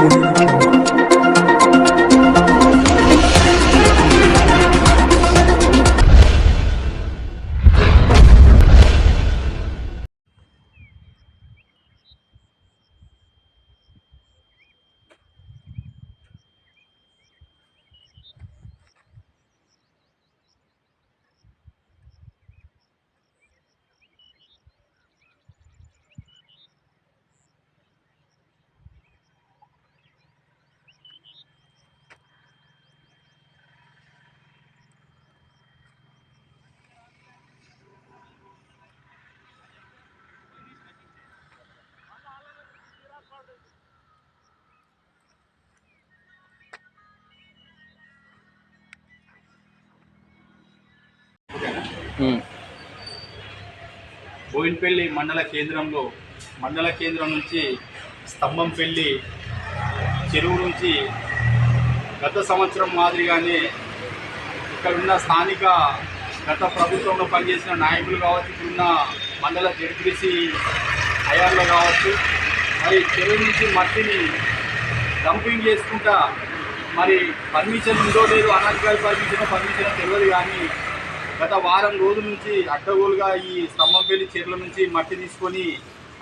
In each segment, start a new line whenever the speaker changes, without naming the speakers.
Thank you.
Boinpally మండల కేంద్రంలో మండల కేంద్రం నుంచి స్తంభంపల్లి చెరువు నుంచి గత సంవత్సరం మాదిరిగానే ఇక్కడ ఉన్న స్థానిక గత ప్రభుత్వంలో పనిచేసిన నాయకులు కావచ్చు ఇక్కడున్న మండల జడ్పీసీ హయాంలో కావచ్చు మరి చెరువు నుంచి మట్టిని డంపింగ్ చేసుకుంటా మరి పర్మిషన్ ఉందో లేదు అనాధికారి పర్మిషన్ పర్మిషన్ తెలియదు కానీ గత వారం రోజుల నుంచి అడ్డగోలుగా ఈ స్తంభంపల్లి చెరువుల నుంచి మట్టి తీసుకొని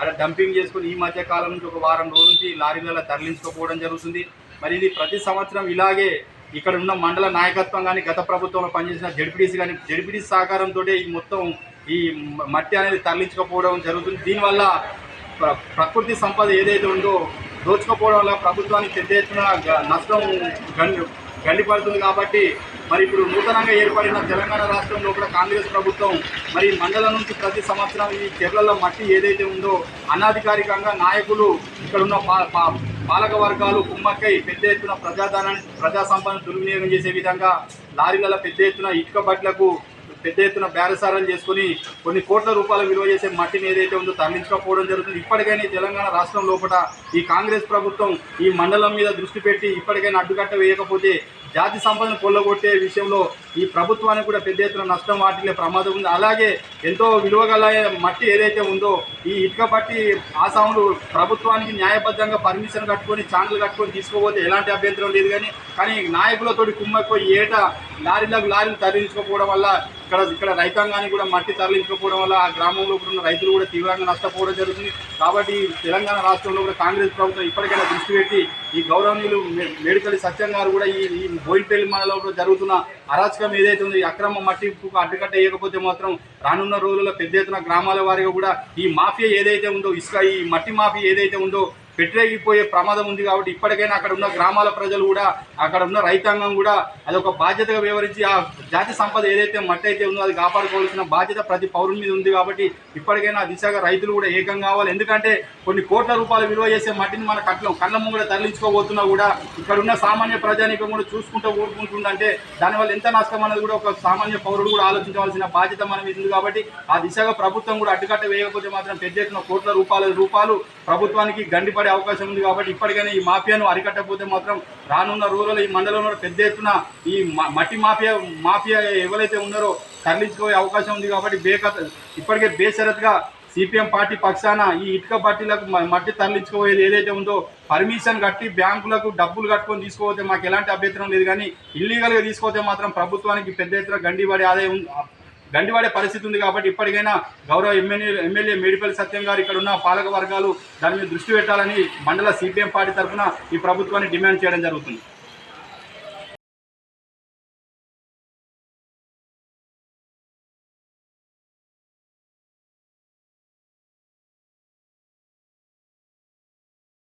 అక్కడ డంపింగ్ చేసుకొని ఈ మధ్య కాలం నుంచి ఒక వారం రోజుల నుంచి లారీలలో తరలించుకోపోవడం జరుగుతుంది. మరి ఇది ప్రతి సంవత్సరం ఇలాగే ఇక్కడ ఉన్న మండల నాయకత్వం కానీ గత ప్రభుత్వంలో పనిచేసిన జడ్పీటీసీ కానీ జడ్పీటీసీ సహకారంతో ఈ మొత్తం ఈ మట్టి అనేది తరలించకపోవడం జరుగుతుంది. దీనివల్ల ప్ర- ప్రకృతి సంపద ఏదైతే ఉందో దోచుకపోవడం వల్ల ప్రభుత్వానికి పెద్ద ఎత్తున గ- నష్టం గండి గండిపడుతుంది కాబట్టి మరి ఇప్పుడు నూతనంగా ఏర్పడిన తెలంగాణ రాష్ట్రంలో కూడా కాంగ్రెస్ ప్రభుత్వం మరి మండలం నుంచి ప్రతి సంవత్సరం ఈ చెర్లలో మట్టి ఏదైతే ఉందో అనాధికారికంగా నాయకులు ఇక్కడ ఉన్న పా- పా- పాలక వర్గాలు కుమ్మక్కై పెద్ద ఎత్తున ప్రజాధనాన్ని ప్రజా సంపదను దుర్వినియోగం చేసే విధంగా లారీలలో పెద్ద ఎత్తున ఇటుక బట్లకు పెద్ద ఎత్తున బేరసారాలు చేసుకుని కొన్ని కోట్ల రూపాయల విలువ చేసే మట్టిని ఏదైతే ఉందో తరలించకపోవడం జరుగుతుంది. ఇప్పటికైనా తెలంగాణ రాష్ట్రం లోపల ఈ కాంగ్రెస్ ప్రభుత్వం ఈ మండలం మీద దృష్టి పెట్టి ఇప్పటికైనా అడ్డుకట్ట వేయకపోతే జాతి సంపదను కొల్లగొట్టే విషయంలో ఈ ప్రభుత్వానికి కూడా పెద్ద ఎత్తున నష్టం వాటిల్లే ప్రమాదం ఉంది. అలాగే ఎంతో విలువగల మట్టి ఏదైతే ఉందో ఈ ఇటుక బట్టి ఆసాములు ప్రభుత్వానికి న్యాయబద్ధంగా పర్మిషన్ కట్టుకొని ఛానల్ కట్టుకొని తీసుకోపోతే ఎలాంటి అభ్యంతరం లేదు కానీ కానీ నాయకులతోటి కుమ్మక్కు ఏటా లారీలకు లారీలు తరలించుకోకపోవడం వల్ల ఇక్కడ ఇక్కడ రైతాంగానికి కూడా మట్టి తరలించకపోవడం వల్ల ఆ గ్రామంలో ఉన్న రైతులు కూడా తీవ్రంగా నష్టపోవడం జరుగుతుంది. కాబట్టి తెలంగాణ రాష్ట్రంలో కూడా కాంగ్రెస్ ప్రభుత్వం ఇప్పటికైనా దృష్టి పెట్టి ఈ గౌరవనీయులు మె- సత్యం గారు కూడా ఈ ఈ బోయినపల్లి మండలంలో జరుగుతున్న అరాచకం ఏదైతే ఉందో ఈ అక్రమ మట్టి అడ్డుకట్ట వేయకపోతే మాత్రం రానున్న రోజుల్లో పెద్ద ఎత్తున గ్రామాల వారిగా కూడా ఈ మాఫియా ఏదైతే ఉందో ఇసుక ఈ మట్టి మాఫియా ఏదైతే ఉందో పెట్టరేగిపోయే ప్రమాదం ఉంది కాబట్టి ఇప్పటికైనా అక్కడ ఉన్న గ్రామాల ప్రజలు కూడా అక్కడ ఉన్న రైతాంగం కూడా అదొక బాధ్యతగా వివరించి ఆ జాతి సంపద ఏదైతే మట్టి అయితే ఉందో అది కాపాడుకోవాల్సిన బాధ్యత ప్రతి పౌరుని మీద ఉంది కాబట్టి ఇప్పటికైనా దిశగా రైతులు కూడా ఏకం కావాలి. ఎందుకంటే కొన్ని కోట్ల రూపాయలు విలువ చేసే మట్టిని మన కట్లం కళ్ళ ముంగడ తరలించుకోబోతున్నా కూడా ఇక్కడ ఉన్న సామాన్య ప్రజానికం కూడా చూసుకుంటూ ఊరుకుంటుందంటే దానివల్ల ఎంత నష్టం అనేది కూడా ఒక సామాన్య పౌరుడు కూడా ఆలోచించవలసిన బాధ్యత మన మీద ఉంది కాబట్టి ఆ దిశగా ప్రభుత్వం కూడా అడ్డుకట్ట వేయకపోతే మాత్రం పెద్ద ఎత్తున కోట్ల రూపాయల రూపాయలు ప్రభుత్వానికి గండిపడే అవకాశం ఉంది కాబట్టి ఇప్పటికైనా ఈ మాఫియాను అరికట్టకపోతే మాత్రం రానున్న రోజుల్లో ఈ మండలంలో పెద్ద ఎత్తున ఈ మట్టి మాఫియా మాఫియా ఎవరైతే ఉన్నారో తరలించుకోయే అవకాశం ఉంది కాబట్టి బేకత ఇప్పటికే బేషరత్గా సిపిఎం పార్టీ పక్షాన ఈ ఇటుక పట్టీలకు మట్టి తరలించుకోయేది ఏదైతే ఉందో పర్మిషన్ కట్టి బ్యాంకులకు డబ్బులు కట్టుకొని తీసుకోవతే మాకు ఎలాంటి అభ్యంతరం లేదు కానీ ఇల్లీగల్గా తీసుకోతే మాత్రం ప్రభుత్వానికి పెద్ద ఎత్తున గండిపడే ఆదాయం గండివాడే పరిస్థితి ఉంది కాబట్టి ఇప్పటికైనా గౌరవ ఎమ్మెల్యే ఎమ్మెల్యే మేడిపల్లి సత్యం గారు ఇక్కడ ఉన్న పాలక వర్గాలు దాని మీద దృష్టి పెట్టాలని మండల సిపిఎం పార్టీ తరఫున ఈ ప్రభుత్వాన్ని డిమాండ్ చేయడం జరుగుతుంది.